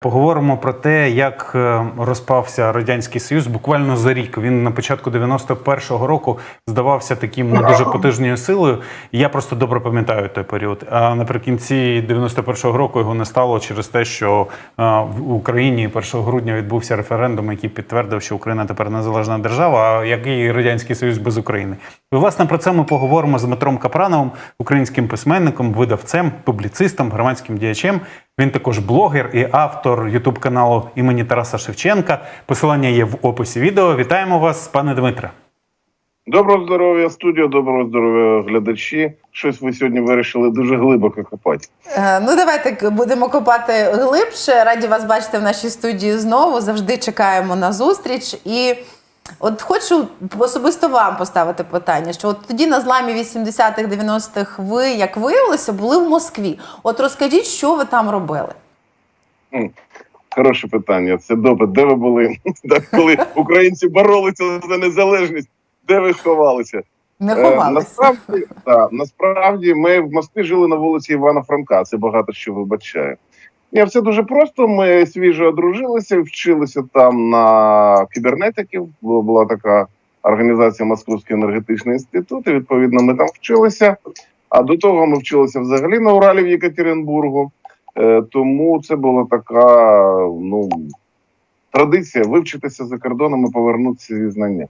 Поговоримо про те, як е, розпався радянський союз буквально за рік. Він на початку 91-го року здавався таким ну, дуже потужною силою. Я просто добре пам'ятаю той період. А наприкінці 91-го року його не стало через те, що е, в Україні 1 грудня відбувся референдум, який підтвердив, що Україна тепер незалежна держава. А який радянський союз без України? І, власне, про це ми поговоримо з Дмитром Капрановим, українським письменником, видавцем, публіцистом, громадським діячем. Він також блогер і автор Ютуб каналу імені Тараса Шевченка. Посилання є в описі відео. Вітаємо вас, пане Дмитре. Доброго здоров'я, студіо, доброго здоров'я, глядачі. Щось ви сьогодні вирішили дуже глибоко копати. Е, Ну, давайте будемо копати глибше. Раді вас бачити в нашій студії знову. Завжди чекаємо на зустріч. І от хочу особисто вам поставити питання: що от тоді на зламі 80-х, 90-х ви, як виявилося, були в Москві. От розкажіть, що ви там робили? Хороше питання. Це добре. Де ви були? Так, коли українці боролися за незалежність, де ви ховалися? Не Е, ховалися. насправді, насправді ми в Москві жили на вулиці Івана Франка. Це багато що вибачає. Все дуже просто. Ми свіжо одружилися, вчилися там на кібернетиків. Була, така організація Московський енергетичний інститут. І відповідно ми там вчилися. А до того ми вчилися взагалі на Уралі в Єкатеринбургу. Е, тому це була така ну, традиція вивчитися за кордоном і повернутися зі знання.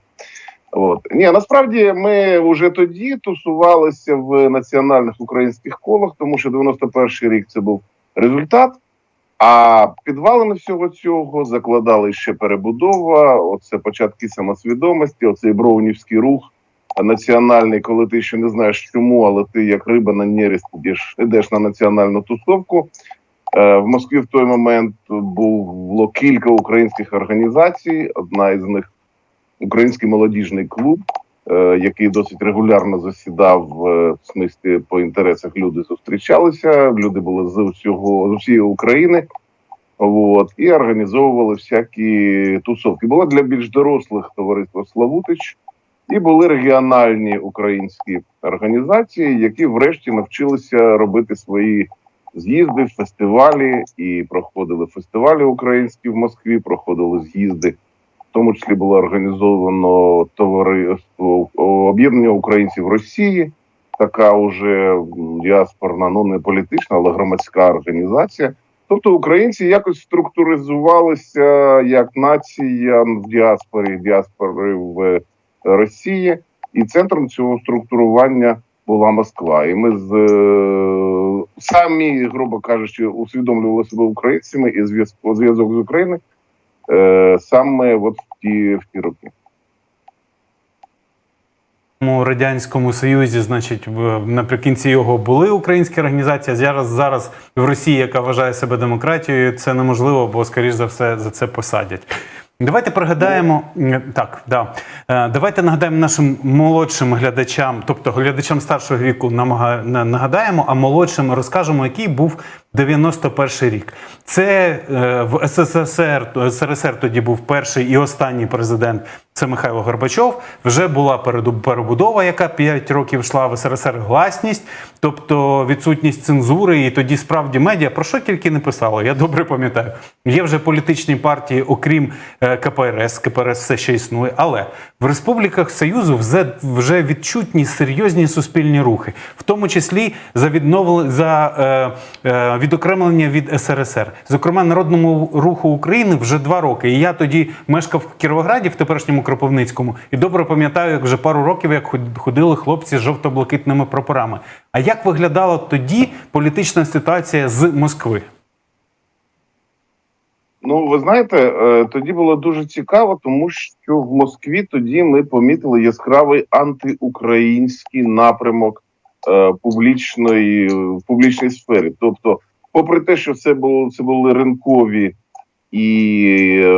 От ні, насправді ми вже тоді тусувалися в національних українських колах, тому що 91-й рік це був результат. А підвалини всього цього закладали ще перебудова. Оце початки самосвідомості, оцей броунівський рух національний, коли ти ще не знаєш чому, але ти як риба на нерест йдеш, йдеш на національну тусовку. Е, В Москві в той момент було кілька українських організацій. Одна із них Український молодіжний клуб, який досить регулярно засідав е, в смислі по інтересах. Люди зустрічалися. Люди були з усього з усієї України. От, і організовували всякі тусовки. Було для більш дорослих товариство Славутич, і були регіональні українські організації, які врешті навчилися робити свої з'їзди, фестивалі і проходили фестивалі українські в Москві, проходили з'їзди. Тому числі було організовано товариство об'єднання українців Росії, така уже діаспорна, ну не політична, але громадська організація. Тобто українці якось структуризувалися як нація в діаспорі, діаспори в Росії, і центром цього структурування була Москва. І ми з е, самі, грубо кажучи, усвідомлювали себе українцями і зв'язок з Україною е, саме от ті в ті роки. У радянському союзі, значить, наприкінці його були українські організації. Зараз зараз в Росії, яка вважає себе демократією, це неможливо, бо скоріш за все за це посадять. Давайте пригадаємо так, да. Е, Давайте нагадаємо нашим молодшим глядачам, тобто глядачам старшого віку, нагадаємо, а молодшим розкажемо, який був 91 рік. Це е, в СССР, СРСР тоді був перший і останній президент. Це Михайло Горбачов. Вже була перебудова, яка 5 років йшла в СРСР гласність, тобто відсутність цензури, і тоді справді медіа про що тільки не писало. Я добре пам'ятаю. Є вже політичні партії, окрім е, КПРС. КПРС все ще існує. Але в республіках Союзу вже, вже відчутні серйозні суспільні рухи, в тому числі за відновлення за е, е, відокремлення від СРСР. Зокрема, народному руху України вже два роки. І я тоді мешкав в Кіровограді в теперішньому Кропивницькому, і добре пам'ятаю, як вже пару років як ходили хлопці з жовто-блакитними прапорами. А як виглядала тоді політична ситуація з Москви? Ну, ви знаєте, е, тоді було дуже цікаво, тому що в Москві тоді ми помітили яскравий антиукраїнський напрямок е, публічної в публічній сфері. Тобто, попри те, що це було це були ринкові і е,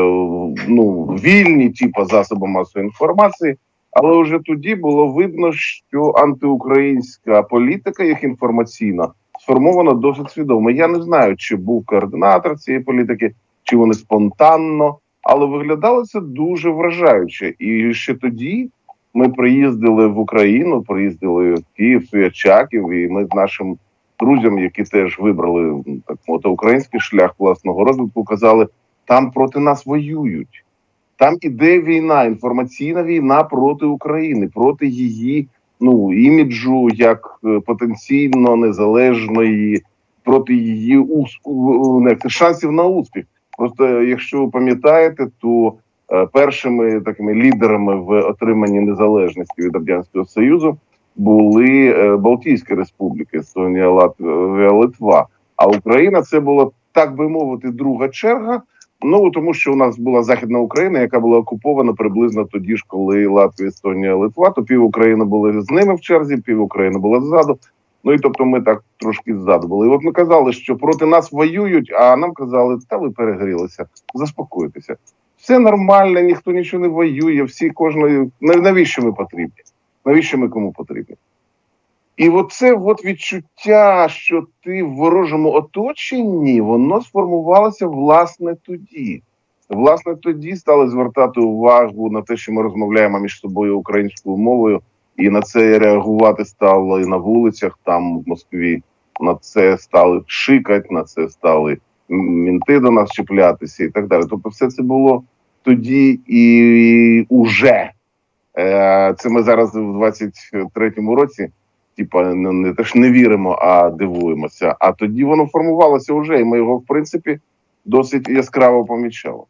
ну вільні, типу, засоби масової інформації, але вже тоді було видно, що антиукраїнська політика, як інформаційна, сформована досить свідомо. Я не знаю, чи був координатор цієї політики чи вони спонтанно, але виглядало це дуже вражаюче. І ще тоді ми приїздили в Україну, приїздили в Київ, Суячаків, і ми з нашим друзям, які теж вибрали так мовити, український шлях власного розвитку, казали, там проти нас воюють. Там іде війна, інформаційна війна проти України, проти її ну іміджу як е, потенційно незалежної, проти її ус- у- як це, шансів на успіх. Просто е, якщо ви пам'ятаєте, то е, першими такими лідерами в отриманні незалежності від радянського союзу були е, Балтійські республіки Естонія, Латвія, Литва. А Україна це була так би мовити друга черга. Ну тому що у нас була західна Україна, яка була окупована приблизно тоді ж, коли Латвія, Естонія, Литва, то пів України були з ними в черзі, пів України була ззаду. Ну і тобто ми так трошки ззаду були. І от ми казали, що проти нас воюють, а нам казали, та ви перегрілися, заспокойтеся. Все нормально, ніхто нічого не воює, всі кожної навіщо ми потрібні? Навіщо ми кому потрібні? І оце от відчуття, що ти в ворожому оточенні, воно сформувалося власне тоді. Власне, тоді стали звертати увагу на те, що ми розмовляємо між собою українською мовою, і на це реагувати стало і на вулицях там в Москві. На це стали шикати, на це стали мінти до нас чіплятися і так далі. Тобто, все це було тоді і уже. Е, Це ми зараз в 23-му році типа не, не теж не віримо, а дивуємося. А тоді воно формувалося вже, і ми його, в принципі, досить яскраво помічали.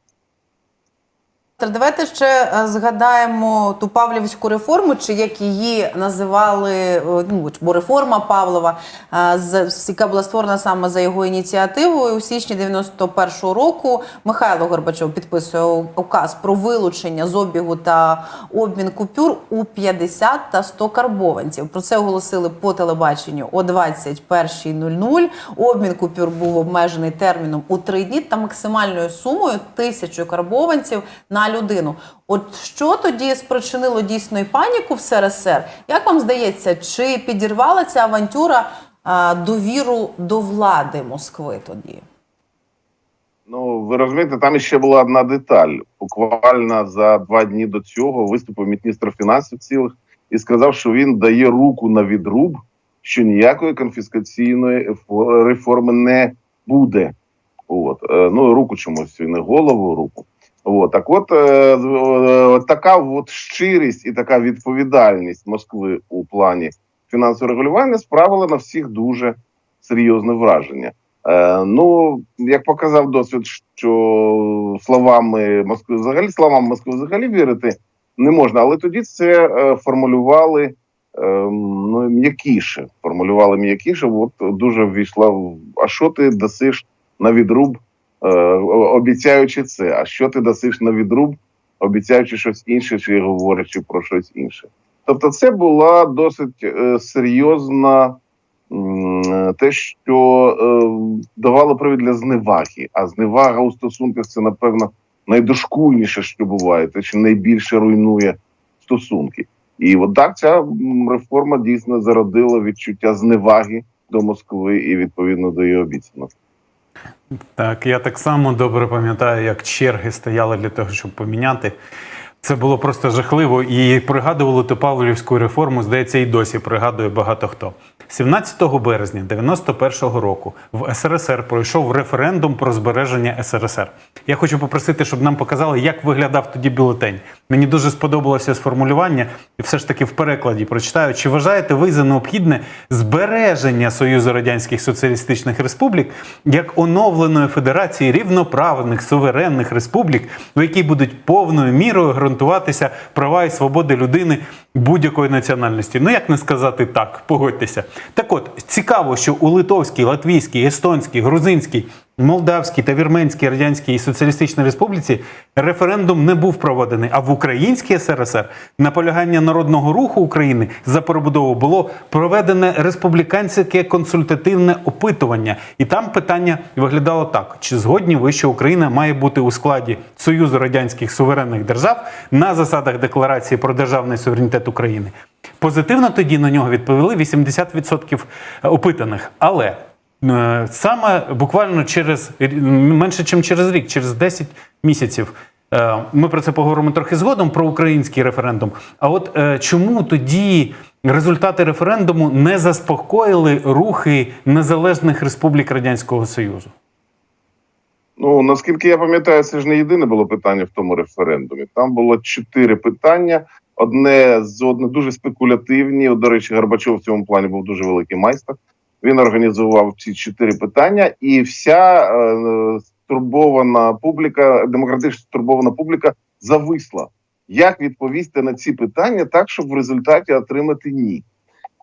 Давайте ще е, згадаємо ту Павлівську реформу, чи як її називали, е, ну бо реформа Павлова, е, яка була створена саме за його ініціативою у січні 91-го року. Михайло Горбачов підписує указ про вилучення з обігу та обмін купюр у 50 та 100 карбованців. Про це оголосили по телебаченню о 21.00. Обмін купюр був обмежений терміном у три дні та максимальною сумою тисячу карбованців на людину. От що тоді спричинило дійсно і паніку в СРСР? Як вам здається, чи підірвала ця авантюра а, довіру до влади Москви тоді? Ну, ви розумієте, там ще була одна деталь. Буквально за два дні до цього виступив міністр фінансів цілих і сказав, що він дає руку на відруб, що ніякої конфіскаційної реформи не буде. От Е, ну руку чомусь не голову, руку. От так, от е, е, така от щирість і така відповідальність Москви у плані фінансового регулювання справила на всіх дуже серйозне враження. Е, ну, як показав досвід, що словами Москви взагалі словам Москви взагалі вірити не можна, але тоді це е, формулювали е, ну, м'якіше. Формулювали м'якіше, от дуже ввійшла а що ти дасиш на відруб, обіцяючи це. А що ти дасиш на відруб, обіцяючи щось інше, чи говорячи про щось інше. Тобто, це була досить е, серйозна е, те, що е, давало привід для зневаги. А зневага у стосунках це, напевно, найдошкульніше, що буває, те, що найбільше руйнує стосунки. І от так ця реформа дійсно зародила відчуття зневаги до Москви і відповідно до її обіцяності. Так, я так само добре пам'ятаю, як черги стояли для того, щоб поміняти. Це було просто жахливо. І пригадували ту Павлівську реформу, здається, і досі пригадує багато хто. 17 березня 91-го року в СРСР пройшов референдум про збереження СРСР. Я хочу попросити, щоб нам показали, як виглядав тоді бюлетень. Мені дуже сподобалося сформулювання, і все ж таки в перекладі прочитаю. Чи вважаєте ви за необхідне збереження Союзу Радянських Соціалістичних Республік як оновленої федерації рівноправних суверенних республік, в якій будуть повною мірою ґрунтуватися права і свободи людини будь-якої національності? Ну як не сказати так, погодьтеся. Так от цікаво, що у Литовській, Латвійській, Естонській, Грузинській, Молдавській та Вірменській Радянській Соціалістичній Республіці референдум не був проведений. А в Українській СРСР наполягання народного руху України за перебудову було проведене республіканське консультативне опитування. І там питання виглядало так: чи згодні ви, що Україна має бути у складі Союзу радянських суверенних держав на засадах декларації про державний суверенітет України? Позитивно тоді на нього відповіли 80% опитаних. Але Е, Саме буквально через менше, ніж через рік, через 10 місяців, Е, Ми про це поговоримо трохи згодом про український референдум. А от е, чому тоді результати референдуму не заспокоїли рухи незалежних республік Радянського Союзу? Ну наскільки я пам'ятаю, це ж не єдине було питання в тому референдумі. Там було чотири питання. Одне з одне дуже спекулятивні. До речі, Горбачов в цьому плані був дуже великий майстер. Він організував ці чотири питання, і вся е, стурбована публіка, демократично стурбована публіка зависла. Як відповісти на ці питання так, щоб в результаті отримати ні?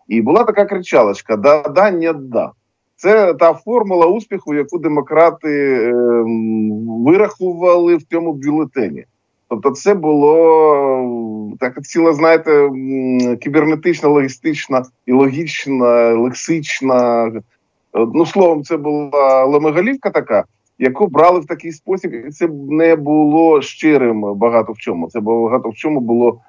І була така кричалочка: да, да, ні, да. Це та формула успіху, яку демократи е, вирахували в цьому бюлетені. Тобто, це було так ціла, знаєте, кібернетична, логістична і логічна, лексична. Ну, словом, це була ломегалівка така, яку брали в такий спосіб, і це не було щирим багато в чому. Це багато в чому було